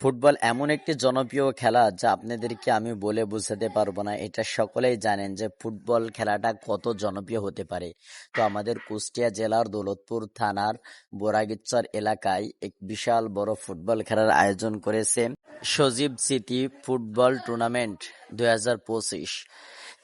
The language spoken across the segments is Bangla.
ফুটবল এমন একটি জনপ্রিয় খেলা যা আপনাদেরকে আমি বলে বোঝাতে পারব না। এটা সকলেই জানেন যে ফুটবল খেলাটা কত জনপ্রিয় হতে পারে। তো আমাদের কুষ্টিয়া জেলার দৌলতপুর থানার বোরাগিচ্চর এলাকায় এক বিশাল বড় ফুটবল খেলার আয়োজন করেছে সজীব সিটি ফুটবল টুর্নামেন্ট দু হাজার পঁচিশ।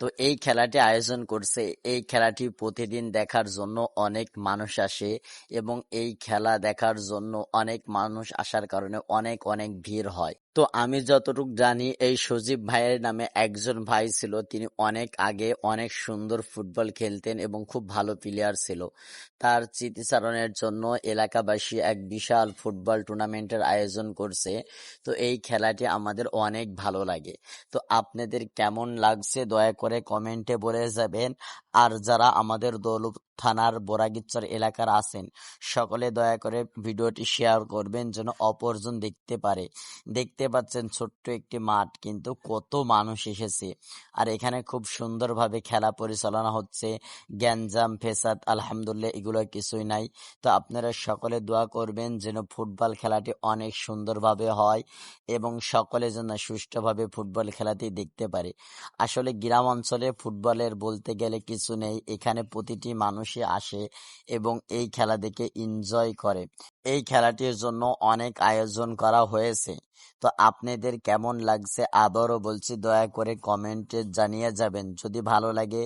তো এই খেলাটি আয়োজন করছে। এই খেলাটি প্রতিদিন দেখার জন্য অনেক মানুষ আসে এবং এই খেলা দেখার জন্য অনেক মানুষ আসার কারণে অনেক অনেক ভিড় হয়। তো আমি যতটুকু জানি, এই সজীব ভাইয়ের নামে একজন ভাই ছিল। তিনি অনেক আগে অনেক সুন্দর ফুটবল খেলতেন এবং খুব ভালো প্লেয়ার ছিল। তার স্মৃতিচারণের জন্য এলাকাবাসী এক বিশাল ফুটবল টুর্নামেন্টের আয়োজন করছে। তো এই খেলাটি আমাদের অনেক ভালো লাগে। তো আপনাদের কেমন লাগছে দয়া করে কমেন্টে বলে যাবেন। আর যারা আমাদের দৌলত থানার বোরাগিচ্চর এলাকার আছেন, সকলে দয়া করে ভিডিওটি শেয়ার করবেন যেন অপরজন দেখতে পারে। দেখতে পাচ্ছেন ছোট্ট একটি মাঠ, কিন্তু কত মানুষ এসেছে। আর এখানে খুব সুন্দরভাবে খেলা পরিচালনা হচ্ছে। গ্যাঞ্জাম, ফেসাদ, আলহামদুলিল্লাহ, এগুলো কিছুই নাই। তো আপনারা সকলে দোয়া করবেন যেন ফুটবল খেলাটি অনেক সুন্দরভাবে হয় এবং সকলে যেন সুষ্ঠুভাবে ফুটবল খেলাটি দেখতে পারে। আসলে গ্রাম অঞ্চলে ফুটবলের বলতে গেলে কিছু নেই। এখানে প্রতিটি মানুষই আসে এবং এই খেলা দেখে এনজয় করে। এই খেলাটির জন্য অনেক আয়োজন করা হয়েছে। তো আপনাদের কেমন লাগছে আবারও বলছি, দয়া করে কমেন্টে জানিয়ে যাবেন। যদি ভালো লাগে,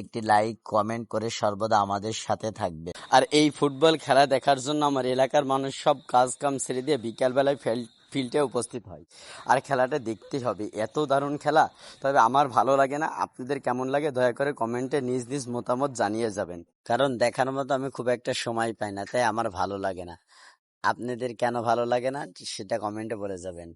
একটি লাইক কমেন্ট করে সর্বদা আমাদের সাথে থাকবে। আর এই ফুটবল খেলা দেখার জন্য আমার এলাকার মানুষ সব কাজ কাম ছেড়ে দিয়ে বিকালবেলায় ফেল ফিল্ডে উপস্থিত হয়। আর খেলাটা দেখতে হবে। এত দারুণ খেলা। তবে আমার ভালো লাগে না। আপনাদের কেমন লাগে দয়া করে কমেন্টে নিজ নিজ মতামত জানিয়ে যাবেন। কারণ দেখার মতো আমি খুব একটা সময় পাই না, তাই আমার ভালো লাগে না। আপনাদের কেন ভালো লাগে না? সেটা কমেন্টে বলে যাবেন।